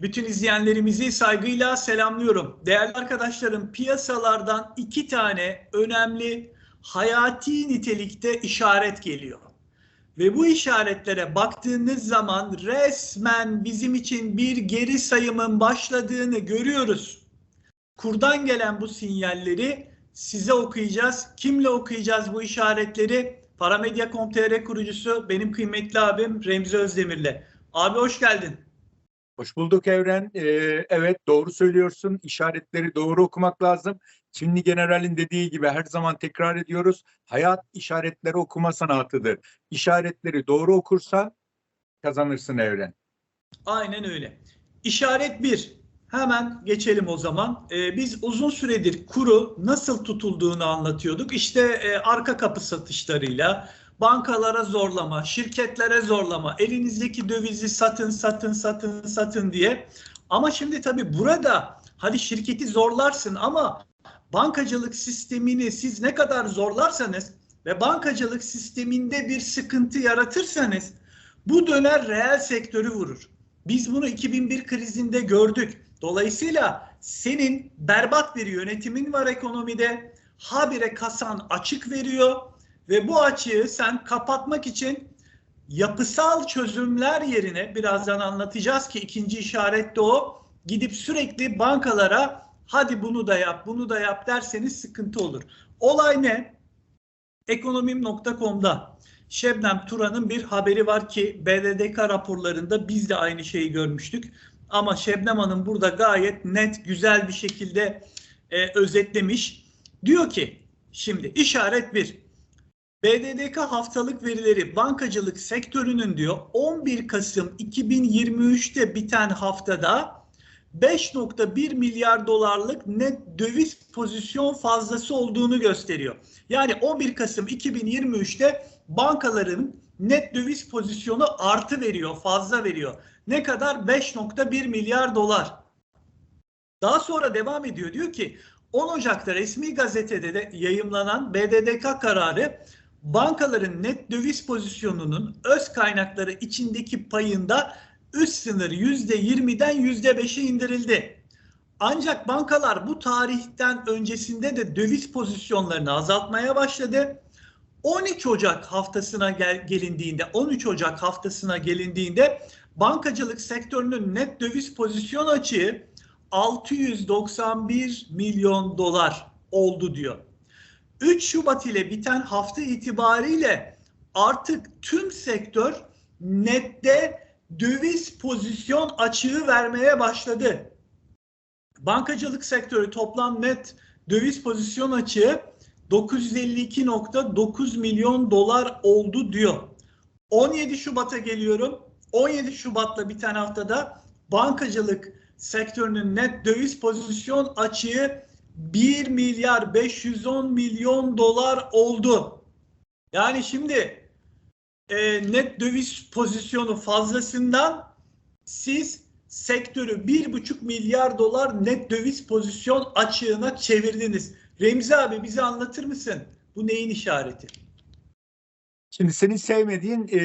Bütün izleyenlerimizi saygıyla selamlıyorum. Değerli arkadaşlarım, piyasalardan iki tane önemli hayati nitelikte işaret geliyor. Ve bu işaretlere baktığınız zaman resmen bizim için bir geri sayımın başladığını görüyoruz. Kurdan gelen bu sinyalleri size okuyacağız. Kimle okuyacağız bu işaretleri? Paramedya.com.tr kurucusu benim kıymetli abim Remzi Özdemir'le. Abi hoş geldin. Hoş bulduk Evren. Ee, evet doğru söylüyorsun. İşaretleri doğru okumak lazım. Çinli generalin dediği gibi her zaman tekrar ediyoruz. Hayat işaretleri okuma sanatıdır. İşaretleri doğru okursan kazanırsın Evren. Aynen öyle. İşaret 1. Hemen geçelim o zaman. Ee, biz uzun süredir kuru nasıl tutulduğunu anlatıyorduk. İşte e, arka kapı satışlarıyla, bankalara zorlama, şirketlere zorlama, elinizdeki dövizi satın, satın, satın, satın diye. Ama şimdi tabii burada hadi şirketi zorlarsın ama bankacılık sistemini siz ne kadar zorlarsanız ve bankacılık sisteminde bir sıkıntı yaratırsanız bu döner reel sektörü vurur. Biz bunu 2001 krizinde gördük. Dolayısıyla senin berbat bir yönetimin var ekonomide. Habire kasan açık veriyor ve bu açığı sen kapatmak için yapısal çözümler yerine birazdan anlatacağız ki ikinci işaret de o. Gidip sürekli bankalara hadi bunu da yap, bunu da yap derseniz sıkıntı olur. Olay ne? Ekonomim.com'da Şebnem Turan'ın bir haberi var ki BDDK raporlarında biz de aynı şeyi görmüştük. Ama Şebnem Hanım burada gayet net, güzel bir şekilde e, özetlemiş. Diyor ki, şimdi işaret bir. BDDK haftalık verileri bankacılık sektörünün diyor 11 Kasım 2023'te biten haftada 5.1 milyar dolarlık net döviz pozisyon fazlası olduğunu gösteriyor. Yani 11 Kasım 2023'te bankaların net döviz pozisyonu artı veriyor, fazla veriyor. Ne kadar? 5.1 milyar dolar. Daha sonra devam ediyor. Diyor ki 10 Ocak'ta resmi gazetede de yayımlanan BDDK kararı bankaların net döviz pozisyonunun öz kaynakları içindeki payında üst sınır %20'den %5'e indirildi. Ancak bankalar bu tarihten öncesinde de döviz pozisyonlarını azaltmaya başladı. 13 Ocak haftasına gel gelindiğinde 13 Ocak haftasına gelindiğinde bankacılık sektörünün net döviz pozisyon açığı 691 milyon dolar oldu diyor. 3 Şubat ile biten hafta itibariyle artık tüm sektör nette döviz pozisyon açığı vermeye başladı. Bankacılık sektörü toplam net döviz pozisyon açığı 952.9 milyon dolar oldu diyor. 17 Şubat'a geliyorum. 17 Şubat'la biten haftada bankacılık sektörünün net döviz pozisyon açığı 1 milyar 510 milyon dolar oldu. Yani şimdi e, net döviz pozisyonu fazlasından siz sektörü 1,5 milyar dolar net döviz pozisyon açığına çevirdiniz. Remzi abi bize anlatır mısın? Bu neyin işareti? Şimdi senin sevmediğin e,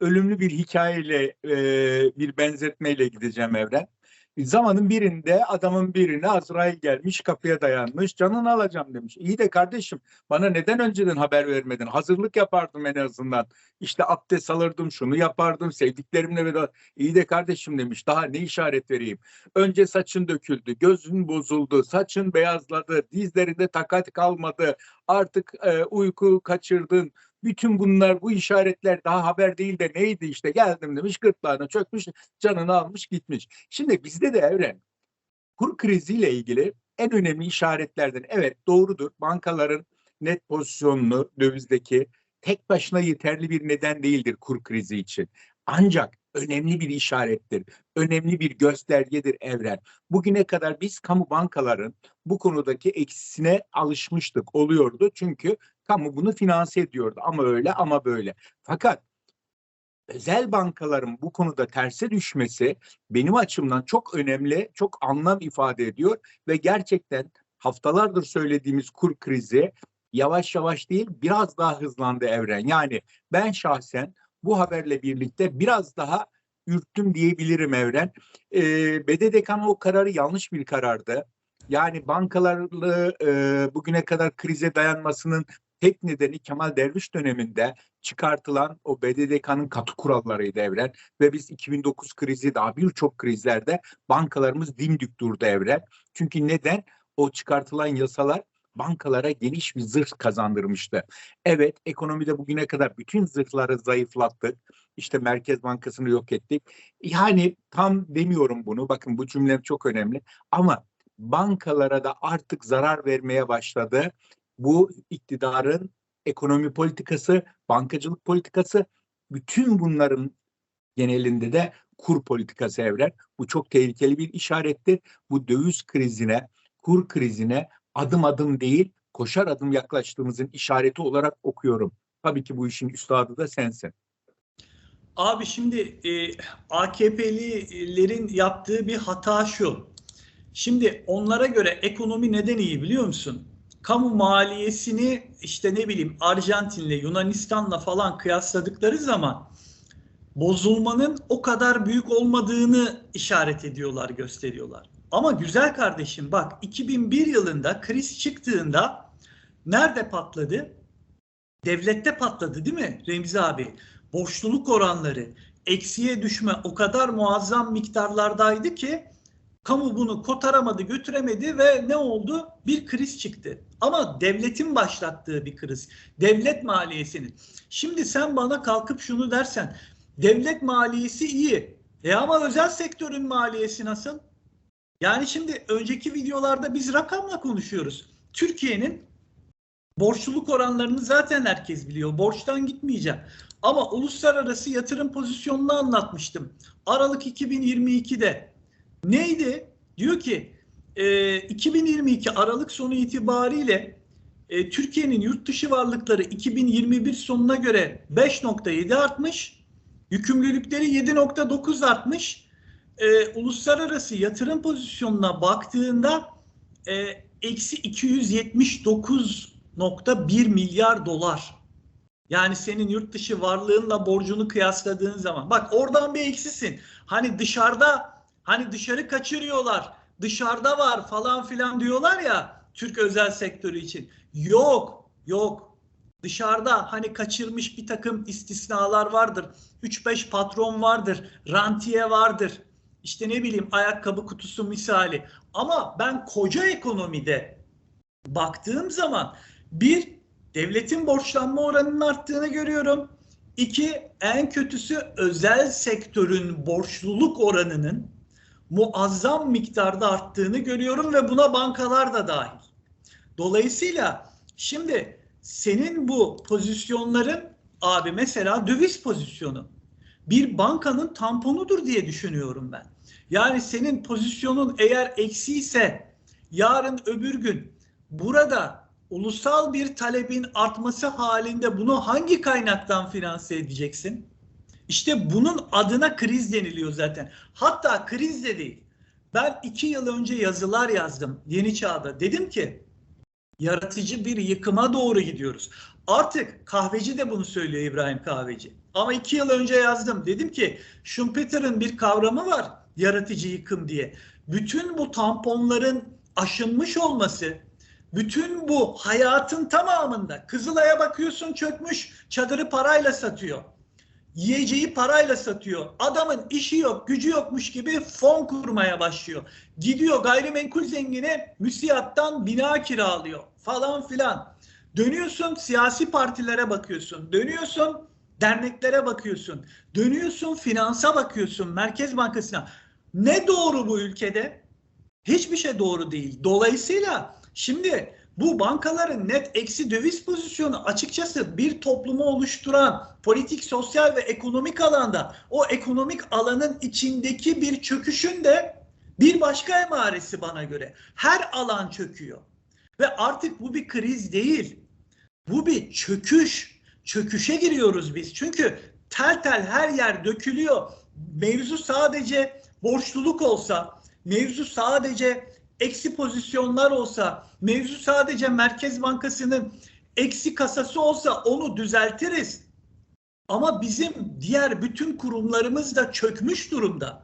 ölümlü bir hikayeyle e, bir benzetmeyle gideceğim Evren. Zamanın birinde adamın birine Azrail gelmiş kapıya dayanmış canını alacağım demiş. İyi de kardeşim bana neden önceden haber vermedin? Hazırlık yapardım en azından. İşte abdest alırdım şunu yapardım sevdiklerimle ve iyi de kardeşim demiş daha ne işaret vereyim. Önce saçın döküldü gözün bozuldu saçın beyazladı dizlerinde takat kalmadı artık e, uyku kaçırdın bütün bunlar bu işaretler daha haber değil de neydi işte geldim demiş gırtlağına çökmüş canını almış gitmiş. Şimdi bizde de evren kur kriziyle ilgili en önemli işaretlerden evet doğrudur bankaların net pozisyonunu dövizdeki tek başına yeterli bir neden değildir kur krizi için. Ancak önemli bir işarettir. Önemli bir göstergedir evren. Bugüne kadar biz kamu bankaların bu konudaki eksisine alışmıştık oluyordu. Çünkü kamu bunu finanse ediyordu ama öyle ama böyle. Fakat özel bankaların bu konuda terse düşmesi benim açımdan çok önemli, çok anlam ifade ediyor ve gerçekten haftalardır söylediğimiz kur krizi yavaş yavaş değil biraz daha hızlandı evren. Yani ben şahsen bu haberle birlikte biraz daha ürktüm diyebilirim Evren. E, BDDK'nın o kararı yanlış bir karardı. Yani bankalarla e, bugüne kadar krize dayanmasının tek nedeni Kemal Derviş döneminde çıkartılan o BDDK'nın katı kurallarıydı Evren. Ve biz 2009 krizi daha birçok krizlerde bankalarımız dimdik durdu Evren. Çünkü neden? O çıkartılan yasalar bankalara geniş bir zırh kazandırmıştı. Evet ekonomide bugüne kadar bütün zırhları zayıflattık. İşte Merkez Bankası'nı yok ettik. Yani tam demiyorum bunu. Bakın bu cümlem çok önemli. Ama bankalara da artık zarar vermeye başladı. Bu iktidarın ekonomi politikası, bankacılık politikası, bütün bunların genelinde de kur politikası evren. Bu çok tehlikeli bir işarettir. Bu döviz krizine, kur krizine adım adım değil, koşar adım yaklaştığımızın işareti olarak okuyorum. Tabii ki bu işin üstadı da sensin. Abi şimdi e, AKP'lilerin yaptığı bir hata şu. Şimdi onlara göre ekonomi neden iyi biliyor musun? Kamu maliyesini işte ne bileyim Arjantin'le Yunanistan'la falan kıyasladıkları zaman bozulmanın o kadar büyük olmadığını işaret ediyorlar, gösteriyorlar. Ama güzel kardeşim bak 2001 yılında kriz çıktığında nerede patladı? Devlette patladı değil mi Remzi abi? Borçluluk oranları, eksiye düşme o kadar muazzam miktarlardaydı ki kamu bunu kotaramadı, götüremedi ve ne oldu? Bir kriz çıktı. Ama devletin başlattığı bir kriz. Devlet maliyesinin. Şimdi sen bana kalkıp şunu dersen, devlet maliyesi iyi. E ama özel sektörün maliyesi nasıl? Yani şimdi önceki videolarda biz rakamla konuşuyoruz. Türkiye'nin borçluluk oranlarını zaten herkes biliyor. Borçtan gitmeyeceğim. Ama uluslararası yatırım pozisyonunu anlatmıştım. Aralık 2022'de neydi? Diyor ki e, 2022 Aralık sonu itibariyle e, Türkiye'nin yurt dışı varlıkları 2021 sonuna göre 5.7 artmış. Yükümlülükleri 7.9 artmış. E, uluslararası yatırım pozisyonuna baktığında e, eksi 279.1 milyar dolar. Yani senin yurt dışı varlığınla borcunu kıyasladığın zaman. Bak oradan bir eksisin. Hani dışarıda hani dışarı kaçırıyorlar. Dışarıda var falan filan diyorlar ya Türk özel sektörü için. Yok, yok. Dışarıda hani kaçırmış bir takım istisnalar vardır. 3-5 patron vardır. Rantiye vardır. İşte ne bileyim ayakkabı kutusu misali. Ama ben koca ekonomide baktığım zaman bir devletin borçlanma oranının arttığını görüyorum. İki, en kötüsü özel sektörün borçluluk oranının muazzam miktarda arttığını görüyorum ve buna bankalar da dahil. Dolayısıyla şimdi senin bu pozisyonların abi mesela döviz pozisyonu bir bankanın tamponudur diye düşünüyorum ben. Yani senin pozisyonun eğer eksi ise yarın öbür gün burada ulusal bir talebin artması halinde bunu hangi kaynaktan finanse edeceksin? İşte bunun adına kriz deniliyor zaten. Hatta kriz de değil. Ben iki yıl önce yazılar yazdım Yeni Çağ'da. Dedim ki yaratıcı bir yıkıma doğru gidiyoruz. Artık kahveci de bunu söylüyor İbrahim Kahveci. Ama iki yıl önce yazdım. Dedim ki Schumpeter'ın bir kavramı var yaratıcı yıkım diye. Bütün bu tamponların aşınmış olması, bütün bu hayatın tamamında Kızılay'a bakıyorsun çökmüş çadırı parayla satıyor. Yiyeceği parayla satıyor. Adamın işi yok, gücü yokmuş gibi fon kurmaya başlıyor. Gidiyor gayrimenkul zengine müsiyattan bina kiralıyor falan filan. Dönüyorsun siyasi partilere bakıyorsun. Dönüyorsun derneklere bakıyorsun. Dönüyorsun finansa bakıyorsun, Merkez Bankası'na. Ne doğru bu ülkede? Hiçbir şey doğru değil. Dolayısıyla şimdi bu bankaların net eksi döviz pozisyonu açıkçası bir toplumu oluşturan politik, sosyal ve ekonomik alanda o ekonomik alanın içindeki bir çöküşün de bir başka emaresi bana göre. Her alan çöküyor. Ve artık bu bir kriz değil. Bu bir çöküş. Çöküşe giriyoruz biz. Çünkü tel tel her yer dökülüyor. Mevzu sadece borçluluk olsa, mevzu sadece eksi pozisyonlar olsa, mevzu sadece Merkez Bankası'nın eksi kasası olsa onu düzeltiriz. Ama bizim diğer bütün kurumlarımız da çökmüş durumda.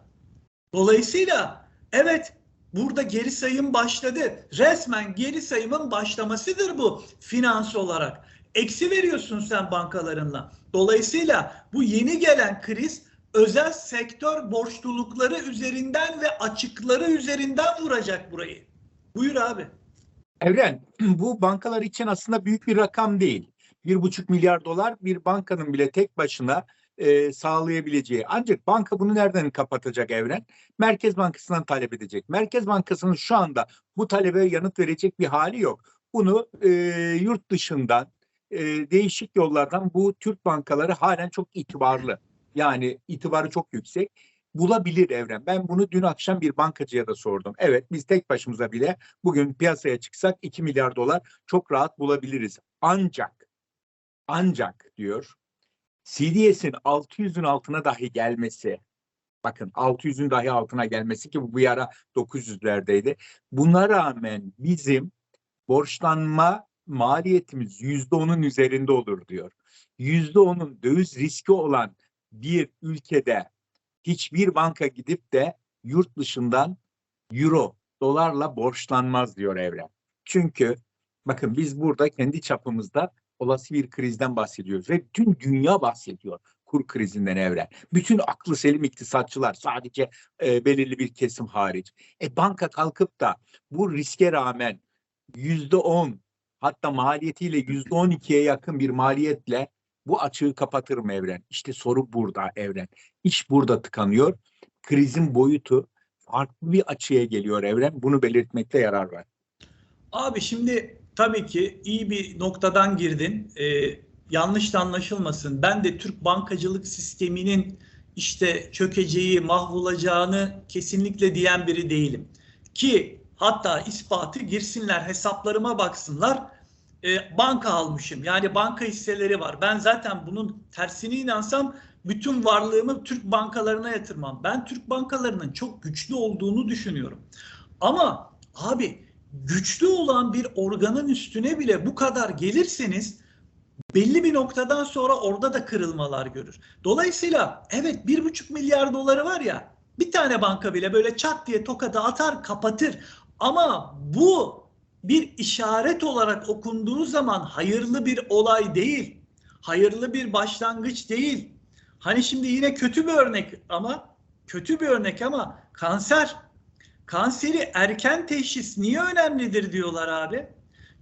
Dolayısıyla evet burada geri sayım başladı. Resmen geri sayımın başlamasıdır bu finans olarak. Eksi veriyorsun sen bankalarınla. Dolayısıyla bu yeni gelen kriz özel sektör borçlulukları üzerinden ve açıkları üzerinden vuracak burayı. Buyur abi. Evren, bu bankalar için aslında büyük bir rakam değil. Bir buçuk milyar dolar bir bankanın bile tek başına e, sağlayabileceği. Ancak banka bunu nereden kapatacak Evren? Merkez Bankası'ndan talep edecek. Merkez Bankası'nın şu anda bu talebe yanıt verecek bir hali yok. Bunu e, yurt dışından e, değişik yollardan bu Türk bankaları halen çok itibarlı. Yani itibarı çok yüksek bulabilir Evren. Ben bunu dün akşam bir bankacıya da sordum. Evet biz tek başımıza bile bugün piyasaya çıksak 2 milyar dolar çok rahat bulabiliriz. Ancak ancak diyor CDS'in 600'ün altına dahi gelmesi bakın 600'ün dahi altına gelmesi ki bu bir ara 900'lerdeydi. Buna rağmen bizim borçlanma maliyetimiz %10'un üzerinde olur diyor. %10'un döviz riski olan bir ülkede hiçbir banka gidip de yurt dışından euro, dolarla borçlanmaz diyor Evren. Çünkü bakın biz burada kendi çapımızda olası bir krizden bahsediyoruz ve bütün dünya bahsediyor kur krizinden evren. Bütün aklı selim iktisatçılar sadece e, belirli bir kesim hariç. E banka kalkıp da bu riske rağmen yüzde on hatta maliyetiyle yüzde on ikiye yakın bir maliyetle bu açığı kapatır mı evren? İşte soru burada evren. İş burada tıkanıyor. Krizin boyutu farklı bir açıya geliyor evren. Bunu belirtmekte yarar var. Abi şimdi tabii ki iyi bir noktadan girdin. Ee, yanlış da anlaşılmasın. Ben de Türk bankacılık sisteminin işte çökeceği, mahvolacağını kesinlikle diyen biri değilim. Ki hatta ispatı girsinler hesaplarıma baksınlar. Ee, banka almışım. Yani banka hisseleri var. Ben zaten bunun tersine inansam bütün varlığımı Türk bankalarına yatırmam. Ben Türk bankalarının çok güçlü olduğunu düşünüyorum. Ama abi güçlü olan bir organın üstüne bile bu kadar gelirseniz belli bir noktadan sonra orada da kırılmalar görür. Dolayısıyla evet bir buçuk milyar doları var ya bir tane banka bile böyle çat diye tokadı atar kapatır. Ama bu bir işaret olarak okunduğu zaman hayırlı bir olay değil. Hayırlı bir başlangıç değil. Hani şimdi yine kötü bir örnek ama kötü bir örnek ama kanser kanseri erken teşhis niye önemlidir diyorlar abi?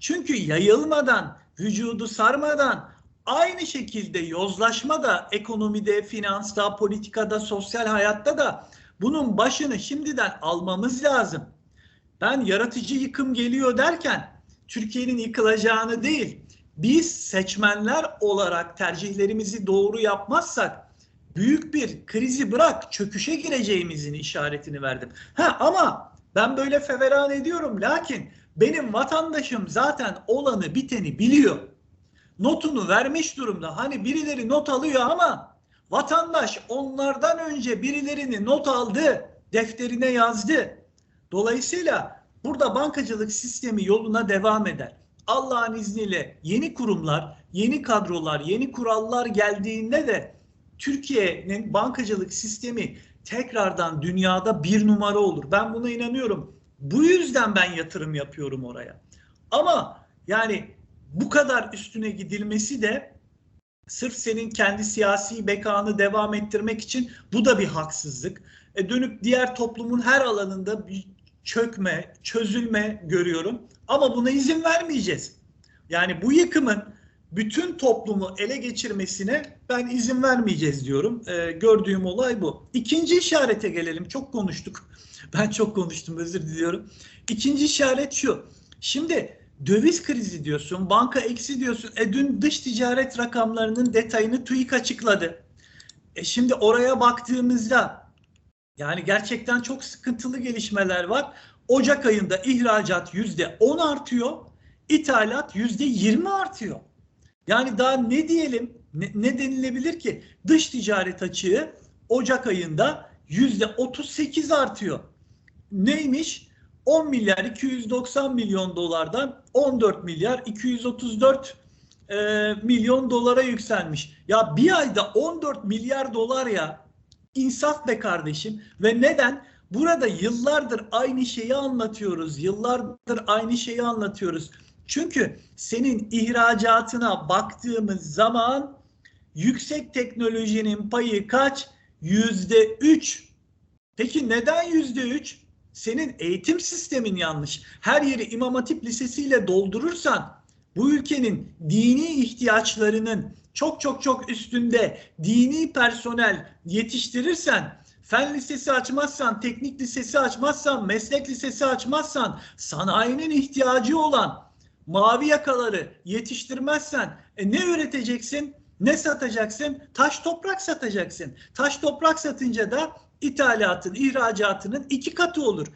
Çünkü yayılmadan, vücudu sarmadan aynı şekilde yozlaşma da ekonomide, finansta, politikada, sosyal hayatta da bunun başını şimdiden almamız lazım. Ben yaratıcı yıkım geliyor derken Türkiye'nin yıkılacağını değil, biz seçmenler olarak tercihlerimizi doğru yapmazsak büyük bir krizi bırak çöküşe gireceğimizin işaretini verdim. Ha ama ben böyle feveran ediyorum lakin benim vatandaşım zaten olanı biteni biliyor. Notunu vermiş durumda. Hani birileri not alıyor ama vatandaş onlardan önce birilerini not aldı, defterine yazdı. Dolayısıyla burada bankacılık sistemi yoluna devam eder. Allah'ın izniyle yeni kurumlar, yeni kadrolar, yeni kurallar geldiğinde de Türkiye'nin bankacılık sistemi tekrardan dünyada bir numara olur. Ben buna inanıyorum. Bu yüzden ben yatırım yapıyorum oraya. Ama yani bu kadar üstüne gidilmesi de sırf senin kendi siyasi bekanı devam ettirmek için bu da bir haksızlık. E dönüp diğer toplumun her alanında çökme, çözülme görüyorum. Ama buna izin vermeyeceğiz. Yani bu yıkımın bütün toplumu ele geçirmesine ben izin vermeyeceğiz diyorum. Ee, gördüğüm olay bu. İkinci işarete gelelim. Çok konuştuk. Ben çok konuştum özür diliyorum. İkinci işaret şu. Şimdi döviz krizi diyorsun, banka eksi diyorsun. E dün dış ticaret rakamlarının detayını TÜİK açıkladı. E şimdi oraya baktığımızda yani gerçekten çok sıkıntılı gelişmeler var. Ocak ayında ihracat yüzde 10 artıyor, ithalat yüzde 20 artıyor. Yani daha ne diyelim ne, ne denilebilir ki dış ticaret açığı Ocak ayında yüzde 38 artıyor. Neymiş? 10 milyar 290 milyon dolardan 14 milyar 234 e, milyon dolara yükselmiş. Ya bir ayda 14 milyar dolar ya. İnsaf be kardeşim. Ve neden? Burada yıllardır aynı şeyi anlatıyoruz. Yıllardır aynı şeyi anlatıyoruz. Çünkü senin ihracatına baktığımız zaman yüksek teknolojinin payı kaç? Yüzde üç. Peki neden yüzde üç? Senin eğitim sistemin yanlış. Her yeri İmam Hatip Lisesi'yle doldurursan bu ülkenin dini ihtiyaçlarının çok çok çok üstünde dini personel yetiştirirsen, fen lisesi açmazsan, teknik lisesi açmazsan, meslek lisesi açmazsan, sanayinin ihtiyacı olan mavi yakaları yetiştirmezsen e ne üreteceksin? Ne satacaksın? Taş toprak satacaksın. Taş toprak satınca da ithalatın, ihracatının iki katı olur.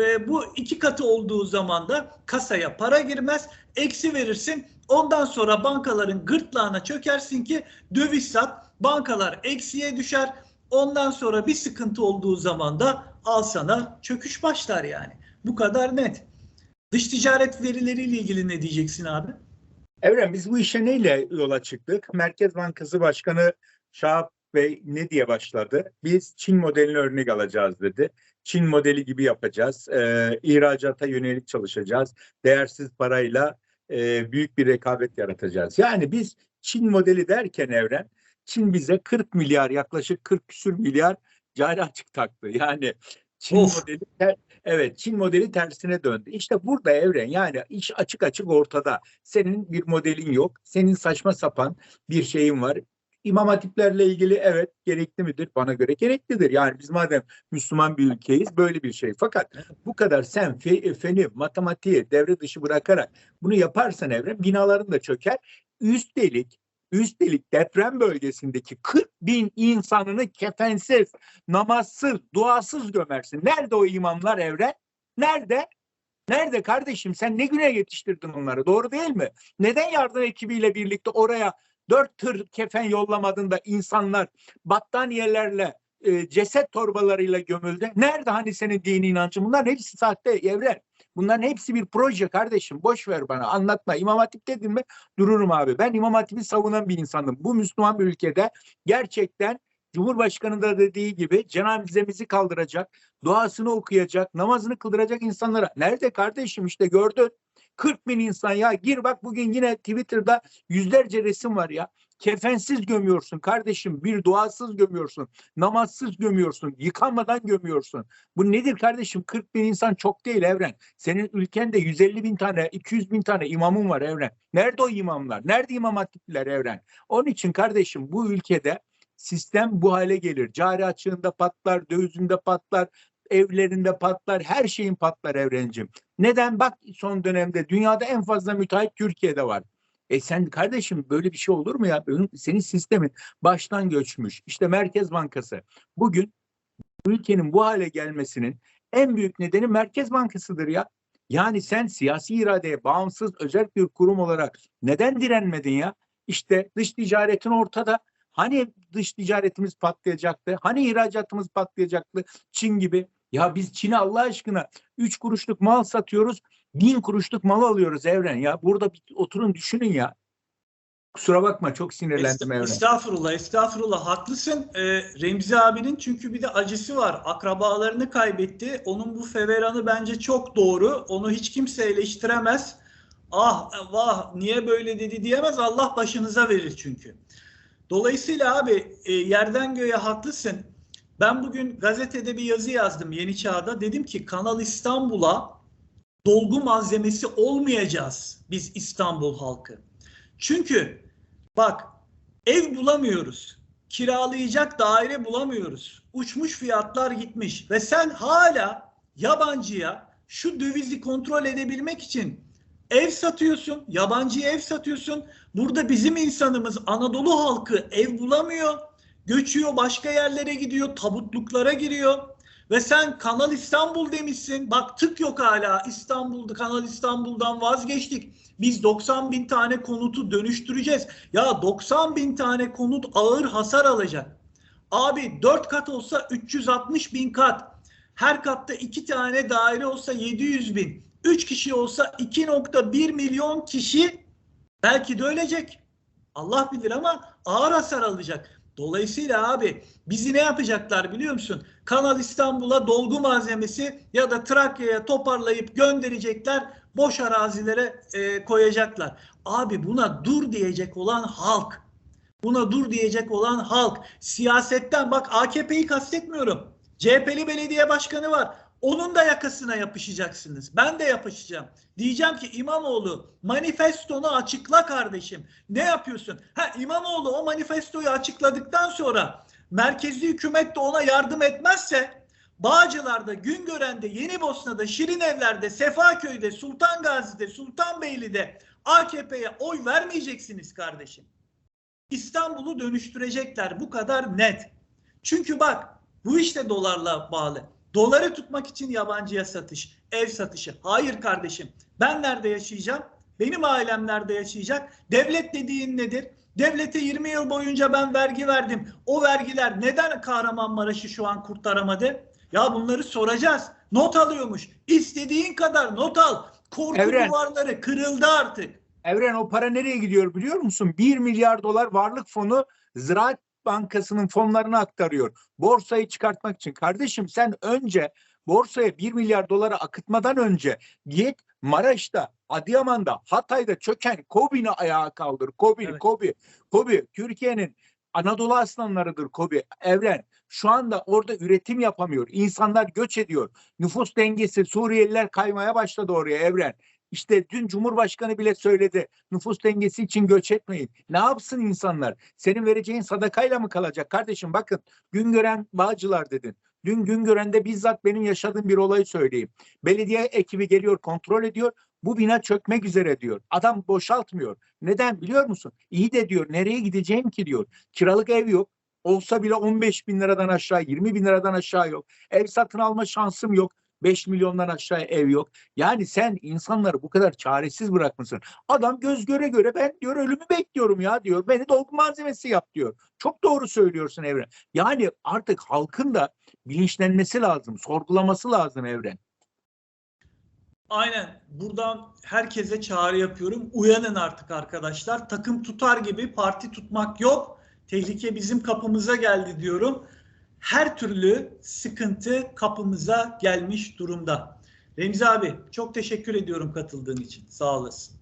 E, bu iki katı olduğu zaman da kasaya para girmez, eksi verirsin. Ondan sonra bankaların gırtlağına çökersin ki döviz sat, bankalar eksiye düşer. Ondan sonra bir sıkıntı olduğu zaman da al sana çöküş başlar yani. Bu kadar net. Dış ticaret verileriyle ilgili ne diyeceksin abi? Evren biz bu işe neyle yola çıktık? Merkez Bankası Başkanı Şahap Bey ne diye başladı? Biz Çin modelini örnek alacağız dedi. Çin modeli gibi yapacağız. Ee, ihracata yönelik çalışacağız. Değersiz parayla e, büyük bir rekabet yaratacağız. Yani biz Çin modeli derken Evren, Çin bize 40 milyar yaklaşık 40 küsür milyar cari açık taktı. Yani Çin Of. modeli ter- evet Çin modeli tersine döndü. İşte burada Evren yani iş açık açık ortada. Senin bir modelin yok. Senin saçma sapan bir şeyin var. İmam hatiplerle ilgili evet gerekli midir? Bana göre gereklidir. Yani biz madem Müslüman bir ülkeyiz böyle bir şey. Fakat bu kadar sen fe- feni, matematiği devre dışı bırakarak bunu yaparsan evren binaların da çöker. Üstelik Üstelik deprem bölgesindeki 40 bin insanını kefensiz, namazsız, duasız gömersin. Nerede o imamlar evren? Nerede? Nerede kardeşim? Sen ne güne yetiştirdin onları? Doğru değil mi? Neden yardım ekibiyle birlikte oraya dört tır kefen yollamadın da insanlar battaniyelerle, e, ceset torbalarıyla gömüldü? Nerede hani senin dini inancın? Bunların hepsi sahte evren. Bunların hepsi bir proje kardeşim. Boş ver bana anlatma. İmam Hatip dedin mi dururum abi. Ben İmam Hatip'i savunan bir insanım. Bu Müslüman bir ülkede gerçekten Cumhurbaşkanı da dediği gibi cenazemizi kaldıracak, duasını okuyacak, namazını kıldıracak insanlara. Nerede kardeşim işte gördün. 40 bin insan ya gir bak bugün yine Twitter'da yüzlerce resim var ya. Kefensiz gömüyorsun kardeşim, bir duasız gömüyorsun, namazsız gömüyorsun, yıkanmadan gömüyorsun. Bu nedir kardeşim? 40 bin insan çok değil Evren. Senin ülkende 150 bin tane, 200 bin tane imamın var Evren. Nerede o imamlar? Nerede imam hatipler Evren? Onun için kardeşim bu ülkede sistem bu hale gelir. Cari açığında patlar, dövizinde patlar, evlerinde patlar, her şeyin patlar Evrencim. Neden? Bak son dönemde dünyada en fazla müteahhit Türkiye'de var. E sen kardeşim böyle bir şey olur mu ya? Senin sistemin baştan göçmüş. İşte Merkez Bankası. Bugün ülkenin bu hale gelmesinin en büyük nedeni Merkez Bankası'dır ya. Yani sen siyasi iradeye bağımsız özel bir kurum olarak neden direnmedin ya? İşte dış ticaretin ortada. Hani dış ticaretimiz patlayacaktı? Hani ihracatımız patlayacaktı? Çin gibi. Ya biz Çin'e Allah aşkına 3 kuruşluk mal satıyoruz. Bin kuruşluk mal alıyoruz Evren ya. Burada bir oturun düşünün ya. Kusura bakma çok sinirlendim Evren. Estağfurullah, estağfurullah. Haklısın. Ee, Remzi abinin çünkü bir de acısı var. Akrabalarını kaybetti. Onun bu feveranı bence çok doğru. Onu hiç kimse eleştiremez. Ah vah niye böyle dedi diyemez. Allah başınıza verir çünkü. Dolayısıyla abi e, yerden göğe haklısın. Ben bugün gazetede bir yazı yazdım Yeni Çağ'da. Dedim ki Kanal İstanbul'a dolgu malzemesi olmayacağız biz İstanbul halkı. Çünkü bak ev bulamıyoruz. Kiralayacak daire bulamıyoruz. Uçmuş fiyatlar gitmiş ve sen hala yabancıya şu dövizi kontrol edebilmek için ev satıyorsun, yabancıya ev satıyorsun. Burada bizim insanımız Anadolu halkı ev bulamıyor. Göçüyor başka yerlere gidiyor, tabutluklara giriyor. Ve sen Kanal İstanbul demişsin. Bak tık yok hala. İstanbul'da Kanal İstanbul'dan vazgeçtik. Biz 90 bin tane konutu dönüştüreceğiz. Ya 90 bin tane konut ağır hasar alacak. Abi 4 kat olsa 360 bin kat. Her katta 2 tane daire olsa 700 bin. 3 kişi olsa 2.1 milyon kişi belki de ölecek. Allah bilir ama ağır hasar alacak. Dolayısıyla abi bizi ne yapacaklar biliyor musun? Kanal İstanbul'a dolgu malzemesi ya da Trakya'ya toparlayıp gönderecekler. Boş arazilere e, koyacaklar. Abi buna dur diyecek olan halk. Buna dur diyecek olan halk. Siyasetten bak AKP'yi kastetmiyorum. CHP'li belediye başkanı var. Onun da yakasına yapışacaksınız. Ben de yapışacağım. Diyeceğim ki İmamoğlu manifestonu açıkla kardeşim. Ne yapıyorsun? Ha İmamoğlu o manifestoyu açıkladıktan sonra merkezi hükümet de ona yardım etmezse Bağcılar'da, Güngören'de, Yenibosna'da, Şirinevler'de, Sefaköy'de, Sultan Gazi'de, Sultanbeyli'de AKP'ye oy vermeyeceksiniz kardeşim. İstanbul'u dönüştürecekler. Bu kadar net. Çünkü bak bu işte dolarla bağlı. Doları tutmak için yabancıya satış, ev satışı. Hayır kardeşim. Ben nerede yaşayacağım? Benim ailem nerede yaşayacak? Devlet dediğin nedir? Devlete 20 yıl boyunca ben vergi verdim. O vergiler neden Kahramanmaraş'ı şu an kurtaramadı? Ya bunları soracağız. Not alıyormuş. İstediğin kadar not al. Korku Evren. duvarları kırıldı artık. Evren o para nereye gidiyor biliyor musun? 1 milyar dolar varlık fonu Ziraat Bankası'nın fonlarına aktarıyor. Borsayı çıkartmak için. Kardeşim sen önce borsaya 1 milyar doları akıtmadan önce git Maraş'ta, Adıyaman'da, Hatay'da çöken Kobi'ni ayağa kaldır. Kobi, Evet. Kobi, Kobi Türkiye'nin Anadolu aslanlarıdır Kobi. Evren şu anda orada üretim yapamıyor. İnsanlar göç ediyor. Nüfus dengesi Suriyeliler kaymaya başladı oraya Evren. İşte dün Cumhurbaşkanı bile söyledi. Nüfus dengesi için göç etmeyin. Ne yapsın insanlar? Senin vereceğin sadakayla mı kalacak? Kardeşim bakın Güngören Bağcılar dedin. Dün Güngören'de bizzat benim yaşadığım bir olayı söyleyeyim. Belediye ekibi geliyor kontrol ediyor. Bu bina çökmek üzere diyor. Adam boşaltmıyor. Neden biliyor musun? İyi de diyor nereye gideceğim ki diyor. Kiralık ev yok. Olsa bile 15 bin liradan aşağı 20 bin liradan aşağı yok. Ev satın alma şansım yok. 5 milyondan aşağı ev yok. Yani sen insanları bu kadar çaresiz bırakmışsın. Adam göz göre göre ben diyor ölümü bekliyorum ya diyor. Beni dolgu malzemesi yap diyor. Çok doğru söylüyorsun Evren. Yani artık halkın da bilinçlenmesi lazım. Sorgulaması lazım Evren. Aynen. Buradan herkese çağrı yapıyorum. Uyanın artık arkadaşlar. Takım tutar gibi parti tutmak yok. Tehlike bizim kapımıza geldi diyorum. Her türlü sıkıntı kapımıza gelmiş durumda. Remzi abi çok teşekkür ediyorum katıldığın için. Sağ olasın.